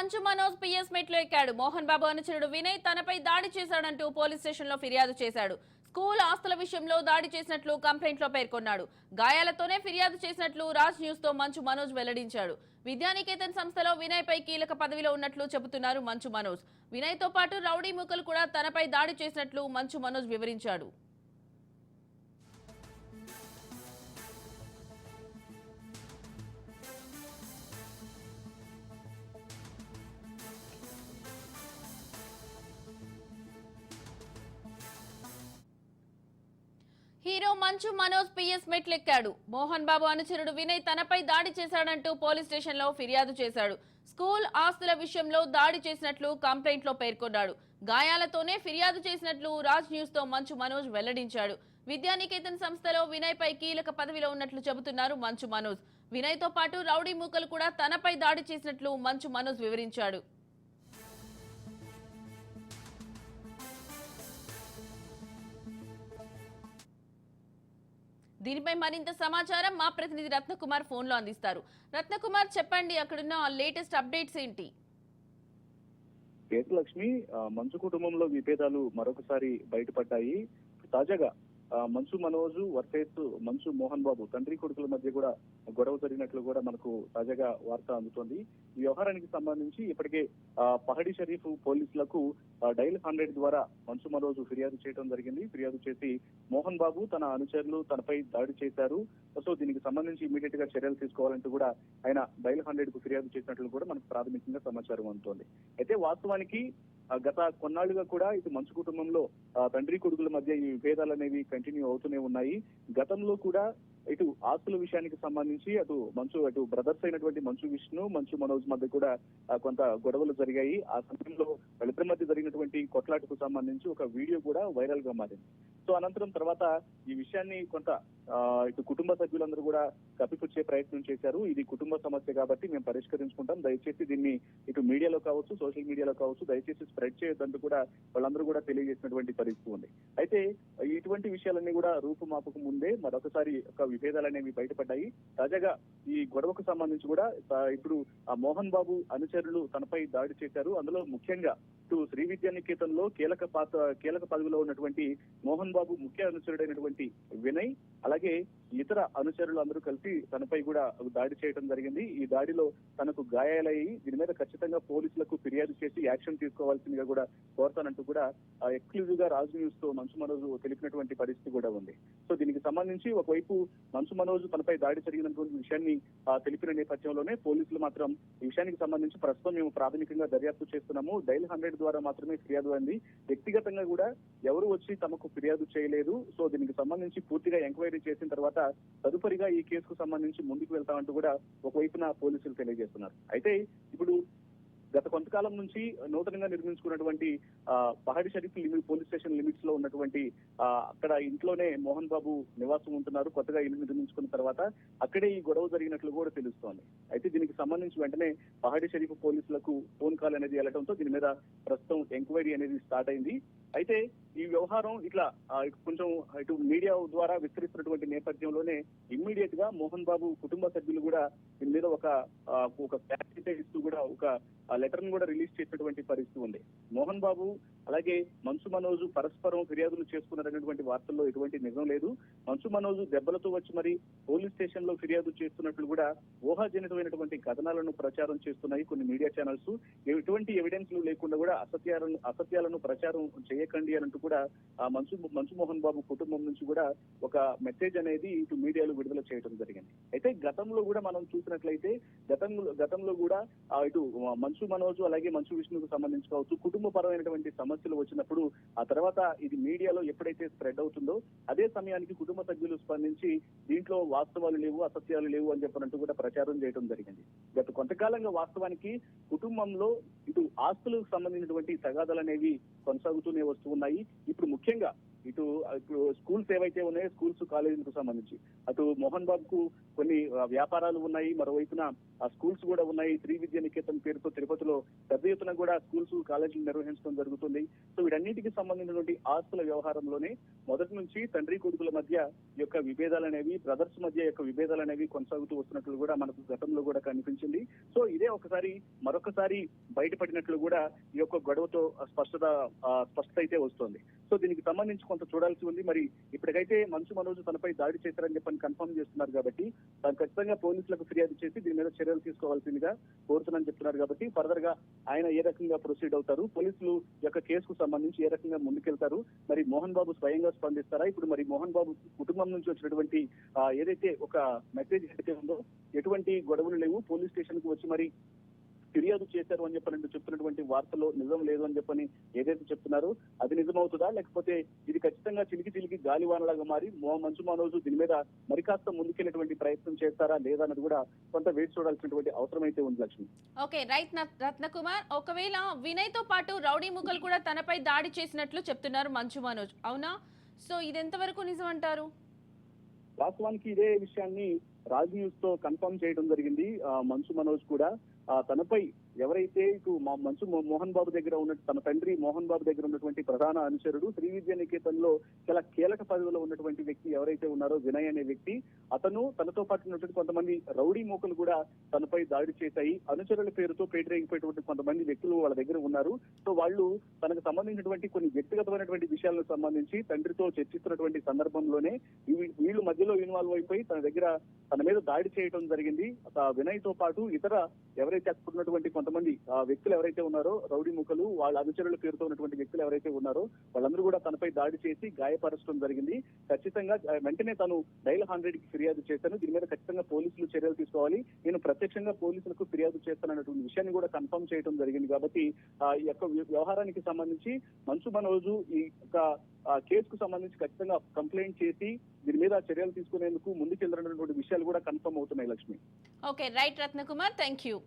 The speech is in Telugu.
మంచు మనోజ్ పిఎస్ మెట్లో ఎక్కాడు. మోహన్ బాబు అనుచరుడు వినయ్ తనపై దాడి చేశాడంటూ పోలీస్ స్టేషన్లో ఫిర్యాదు చేశాడు. స్కూల్ ఆస్తుల విషయంలో దాడి చేసినట్లు కంప్లైంట్లో పేర్కొన్నాడు. గాయాలతోనే ఫిర్యాదు చేసినట్లు రాజ్ న్యూస్తో మంచు మనోజ్ వెల్లడించాడు. విద్యానికేతన్ సంస్థలో వినయ్ పై కీలక పదవిలో ఉన్నట్లు చెబుతున్నారు మంచు మనోజ్. వినయ్తో పాటు రౌడీ మూకలు కూడా తనపై దాడి చేసినట్లు మంచు మనోజ్ వివరించాడు. హీరో మంచు మనోజ్ పిఎస్ మెట్లెక్కాడు. మోహన్ బాబు అనుచరుడు వినయ్ తనపై దాడి చేశాడంటూ పోలీస్ స్టేషన్లో ఫిర్యాదు చేశాడు. స్కూల్ ఆస్తుల విషయంలో దాడి చేసినట్లు కంప్లైంట్లో పేర్కొన్నాడు. గాయాలతోనే ఫిర్యాదు చేసినట్లు రాజ్ న్యూస్తో మంచు మనోజ్ వెల్లడించాడు. విద్యానికేతన్ సంస్థలో వినయ్ పై కీలక పదవిలో ఉన్నట్లు చెబుతున్నారు మంచు మనోజ్. వినయ్తో పాటు రౌడీ మూకలు కూడా తనపై దాడి చేసినట్లు మంచు మనోజ్ వివరించాడు. దీనిపై మరింత సమాచారం మా ప్రతినిధి రత్నకుమార్ ఫోన్లో అందిస్తారు. రత్నకుమార్ చెప్పండి అక్కడున్న లేటెస్ట్ అప్డేట్స్ ఏంటి? కేశలక్ష్మి మంచు కుటుంబంలో విభేదాలు మరొకసారి బయటపడ్డాయి. తాజాగా ఆ, మంచు మనోజు వర్సెస్ మంచు మోహన్ బాబు తండ్రి కొడుకుల మధ్య కూడా గొడవ జరిగినట్లు కూడా మనకు తాజాగా వార్త అందుతోంది. ఈ వ్యవహారానికి సంబంధించి ఇప్పటికే పహడి షరీఫ్ పోలీసులకు డైల్ హండ్రెడ్ ద్వారా మంచు మనోజు ఫిర్యాదు చేయడం జరిగింది. ఫిర్యాదు చేసి మోహన్ బాబు తన అనుచరులు తనపై దాడి చేశారు. సో దీనికి సంబంధించి ఇమీడియట్గా చర్యలు తీసుకోవాలంటూ కూడా ఆయన డైల్ హండ్రెడ్కు ఫిర్యాదు చేసినట్లు కూడా మనకు ప్రాథమికంగా సమాచారం అందుతోంది. అయితే వాస్తవానికి గత కొన్నాళ్ళుగా కూడా ఇటు మంచు కుటుంబంలో తండ్రి కొడుకుల మధ్య ఈ విభేదాలు అనేవి కంటిన్యూ అవుతూనే ఉన్నాయి. గతంలో కూడా ఇటు ఆస్తుల విషయానికి సంబంధించి అటు మంచు అటు బ్రదర్స్ అయినటువంటి మంచు విష్ణు మంచు మనోజ్ మధ్య కూడా కొంత గొడవలు జరిగాయి. ఆ సమయంలో వాళ్ళిద్దరి మధ్య జరిగినటువంటి కొట్లాటకు సంబంధించి ఒక వీడియో కూడా వైరల్గా మారింది. సో అనంతరం తర్వాత ఈ విషయాన్ని కొంత ఇటు కుటుంబ సభ్యులందరూ కూడా కప్పిపుచ్చే ప్రయత్నం చేశారు. ఇది కుటుంబ సమస్య కాబట్టి మేము పరిష్కరించుకుంటాం. దయచేసి దీన్ని ఇటు మీడియాలో కావచ్చు సోషల్ మీడియాలో కావచ్చు దయచేసి స్ప్రెడ్ చేయొద్దంటూ కూడా వాళ్ళందరూ కూడా తెలియజేసినటువంటి పరిస్థితి ఉంది. అయితే ఇటువంటి విషయాలన్నీ కూడా రూపుమాపక ముందే మరొకసారి ఒక విభేదాలు అనేవి బయటపడ్డాయి. తాజాగా ఈ గొడవకు సంబంధించి కూడా ఇప్పుడు ఆ మోహన్ బాబు అనుచరులు తనపై దాడి చేశారు. అందులో ముఖ్యంగా ఇటు శ్రీ విద్యా నికేతన్లో కీలక పాత్ర కీలక పదవిలో ఉన్నటువంటి మోహన్ బాబు ముఖ్య అనుచరుడైనటువంటి వినయ్ అలాగే ఇతర అనుచరులు అందరూ కలిసి తనపై కూడా దాడి చేయడం జరిగింది. ఈ దాడిలో తనకు గాయాలయ్యి దీని మీద ఖచ్చితంగా పోలీసులకు ఫిర్యాదు చేసి యాక్షన్ తీసుకోవాల్సిందిగా కూడా కోరతానంటూ కూడా ఎక్స్క్లూజివ్గా రాజు న్యూస్తో మంచు మనోజు తెలిపినటువంటి పరిస్థితి కూడా ఉంది. సో దీనికి సంబంధించి ఒకవైపు మంచు మనోజ్ తనపై దాడి జరిగినటువంటి విషయాన్ని ఆ, తెలిపిన నేపథ్యంలోనే పోలీసులు మాత్రం ఈ విషయానికి సంబంధించి ప్రస్తుతం మేము ప్రాథమికంగా దర్యాప్తు చేస్తున్నాము. డైల్ హండ్రెడ్ ద్వారా మాత్రమే ఫిర్యాదు అంది. వ్యక్తిగతంగా కూడా ఎవరు వచ్చి తమకు ఫిర్యాదు చేయలేదు. సో దీనికి సంబంధించి పూర్తిగా ఎంక్వైరీ చేసిన తర్వాత తదుపరిగా ఈ కేసుకు సంబంధించి ముందుకు వెళ్తామంటూ కూడా ఒకవైపున పోలీసులు తెలియజేస్తున్నారు. అయితే ఇప్పుడు గత కొంతకాలం నుంచి నూతనంగా నిర్మించుకున్నటువంటి ఆ, Pahadi Sharif limit police station లిమిట్స్లో ఉన్నటువంటి అక్కడ ఇంట్లోనే మోహన్ బాబు నివాసం ఉంటున్నారు. కొత్తగా ఇల్లు నిర్మించుకున్న తర్వాత అక్కడే ఈ గొడవ జరిగినట్లు కూడా తెలుస్తోంది. అయితే దీనికి సంబంధించి వెంటనే పహాడి షరీఫ్ పోలీసులకు ఫోన్ కాల్ అనేది వెళ్ళడంతో దీని మీద ప్రస్తుతం ఎంక్వైరీ అనేది స్టార్ట్ అయింది. అయితే ఈ వ్యవహారం ఇట్లా కొంచెం ఇటు మీడియా ద్వారా విస్తరిస్తున్నటువంటి నేపథ్యంలోనే ఇమ్మీడియట్గా మోహన్ బాబు కుటుంబ సభ్యులు కూడా దీని మీద ఒక ఒక ఇస్తూ కూడా ఒక లెటర్ను కూడా రిలీజ్ చేసినటువంటి పరిస్థితి ఉంది. మోహన్ బాబు అలాగే మంచు మనోజు పరస్పరం ఫిర్యాదులు చేసుకున్నారనేటువంటి వార్తల్లో ఎటువంటి నిజం లేదు. మంచు మనోజు దెబ్బలతో వచ్చి మరి పోలీస్ స్టేషన్లో ఫిర్యాదు చేస్తున్నట్లు కూడా ఊహాజనితమైనటువంటి కథనాలను ప్రచారం చేస్తున్నాయి కొన్ని మీడియా ఛానల్స్ ఎటువంటి ఎవిడెన్స్ లేకుండా కూడా అసత్యాలను అసత్యాలను ప్రచారం చేయకండి అని అంటూ కూడా ఆ మన్సు మన్సుమోహన్ బాబు కుటుంబం నుంచి కూడా ఒక మెసేజ్ అనేది ఇటు మీడియాలో విడుదల చేయడం జరిగింది. అయితే గతంలో కూడా మనం చూసినట్లయితే గతంలో గతంలో కూడా ఆ, ఇటు మంచు మనోజు అలాగే మంచు విష్ణుకు సంబంధించి కావచ్చు కుటుంబపరమైనటువంటి సమస్యలు వచ్చినప్పుడు ఆ తర్వాత ఇది మీడియాలో ఎప్పుడైతే స్ప్రెడ్ అవుతుందో అదే సమయానికి కుటుంబ సభ్యులు స్పందించి దీంట్లో వాస్తవాలు లేవు అసత్యాలు లేవు అని చెప్పినట్టు కూడా ప్రచారం చేయడం జరిగింది. గత కొంతకాలంగా వాస్తవానికి కుటుంబంలో ఇటు ఆస్తులకు సంబంధించినటువంటి తగాదాలు అనేవి కొనసాగుతూనే వస్తూ ఉన్నాయి ఇప్పుడు ముఖ్యంగా ఇటు ఇప్పుడు స్కూల్స్ ఏవైతే ఉన్నాయో స్కూల్స్ కాలేజీలకు సంబంధించి. అటు మోహన్ బాబుకు కొన్ని వ్యాపారాలు ఉన్నాయి. మరోవైపున ఆ స్కూల్స్ కూడా ఉన్నాయి. త్రీ విద్యా నికేతన్ పేరుతో తిరుపతిలో పెద్ద ఎత్తున కూడా స్కూల్స్ కాలేజీలు నిర్వహించడం జరుగుతుంది. సో వీటన్నిటికీ సంబంధించినటువంటి ఆస్తుల వ్యవహారంలోనే మొదటి నుంచి తండ్రి కొడుకుల మధ్య యొక్క విభేదాలు అనేవి బ్రదర్స్ మధ్య యొక్క విభేదాలు అనేవి కొనసాగుతూ వస్తున్నట్లు కూడా మనకు గతంలో కూడా కనిపించింది. సో ఇదే ఒకసారి మరొకసారి బయటపడినట్లు కూడా ఈ యొక్క గొడవతో స్పష్టత స్పష్టత అయితే వస్తోంది. సో దీనికి సంబంధించి కొంత చూడాల్సి ఉంది. మరి ఇప్పటికైతే మంచు మనోజ్ తనపై దాడి చేశారని చెప్పని కన్ఫర్మ్ చేస్తున్నారు కాబట్టి ఖచ్చితంగా పోలీసులకు ఫిర్యాదు చేసి దీని మీద చర్యలు తీసుకోవాల్సిందిగా కోరుతున్నాను చెప్తున్నారు కాబట్టి ఫర్దర్గా ఆయన ఏ రకంగా ప్రొసీడ్ అవుతారు? పోలీసులు యొక్క కేసుకు సంబంధించి ఏ రకంగా ముందుకెళ్తారు? మరి మోహన్ బాబు స్వయంగా స్పందిస్తారా? ఇప్పుడు మరి మోహన్ బాబు కుటుంబం నుంచి వచ్చినటువంటి ఏదైతే ఒక మెసేజ్ ఏదైతే ఉందో ఎటువంటి గొడవలు లేవు? పోలీస్ స్టేషన్కు వచ్చి మరి ఫిర్యాదు చేశారు అని చెప్పని చెప్తున్నటువంటి వార్తలో నిజం లేదు అని చెప్పని ఏదైతే చెప్తున్నారో అది నిజమవుతుందా? లేకపోతే ఇది ఖచ్చితంగా చిలికి చిలికి గాలివానలాగా మారి మంచు మనోజు దీని మీద మరి కాస్త ముందుకెళ్ళేటువంటి ప్రయత్నం చేస్తారా లేదా అన్నది కూడా కొంత వేచి చూడాల్సినటువంటి అవసరం అయితే ఉంది లక్ష్మి. ఓకే రైట్ రత్నకుమార్ ఒకవేళ వినయ్తో పాటు రౌడీ ముగ్గులు కూడా తనపై దాడి చేసినట్లు చెప్తున్నారు మంచు మనోజ్. అవునా? సో ఇది ఎంతవరకు నిజం అంటారు? వాస్తవానికి ఇదే విషయాన్ని రాజ్ న్యూస్తో కన్ఫర్మ్ చేయడం జరిగింది మంచు మనోజ్ కూడా. ఆ, తనపై ఎవరైతే ఇటు మా మంచు మోహన్ బాబు దగ్గర ఉన్న తన తండ్రి మోహన్ బాబు దగ్గర ఉన్నటువంటి ప్రధాన అనుచరుడు శ్రీ విద్యా నికేతన్లో చాలా కీలక పదవిలో ఉన్నటువంటి వ్యక్తి ఎవరైతే ఉన్నారో వినయ్ అనే వ్యక్తి. అతను తనతో పాటు ఉన్నటువంటి కొంతమంది రౌడీ మూకలు కూడా తనపై దాడి చేశాయి. అనుచరుల పేరుతో పేటరేగిపోయేటువంటి కొంతమంది వ్యక్తులు వాళ్ళ దగ్గర ఉన్నారు. సో వాళ్ళు తనకు సంబంధించినటువంటి కొన్ని వ్యక్తిగతమైనటువంటి విషయాలకు సంబంధించి తండ్రితో చర్చిస్తున్నటువంటి సందర్భంలోనే వీళ్ళు మధ్యలో ఇన్వాల్వ్ అయిపోయి తన దగ్గర తన మీద దాడి చేయడం జరిగింది. ఆ వినయ్తో పాటు ఇతర ఎవరైతే అక్కడ ఉన్నటువంటి కొంతమంది ఆ వ్యక్తులు ఎవరైతే ఉన్నారో రౌడీ ముఖలు వాళ్ళ అనుచరుల పేరుతో ఉన్నటువంటి వ్యక్తులు ఎవరైతే ఉన్నారో వాళ్ళందరూ కూడా తనపై దాడి చేసి గాయపరచడం జరిగింది. ఖచ్చితంగా వెంటనే తను డైల్ హండ్రెడ్కి ఫిర్యాదు చేశాను. దీని మీద ఖచ్చితంగా పోలీసులు చర్యలు తీసుకోవాలి. నేను ప్రత్యక్షంగా పోలీసులకు ఫిర్యాదు చేస్తానన్నటువంటి విషయాన్ని కూడా కన్ఫర్మ్ చేయడం జరిగింది కాబట్టి ఆ ఈ యొక్క వ్యవహారానికి సంబంధించి మంచు మనోజు ఈ యొక్క కేసుకు సంబంధించి ఖచ్చితంగా కంప్లైంట్ చేసి దీని మీద చర్యలు తీసుకునేందుకు ముందుకెళ్ళినటువంటి విషయాలు కూడా కన్ఫర్మ్ అవుతున్నాయి Lakshmi. Okay right Ratnakumar thank you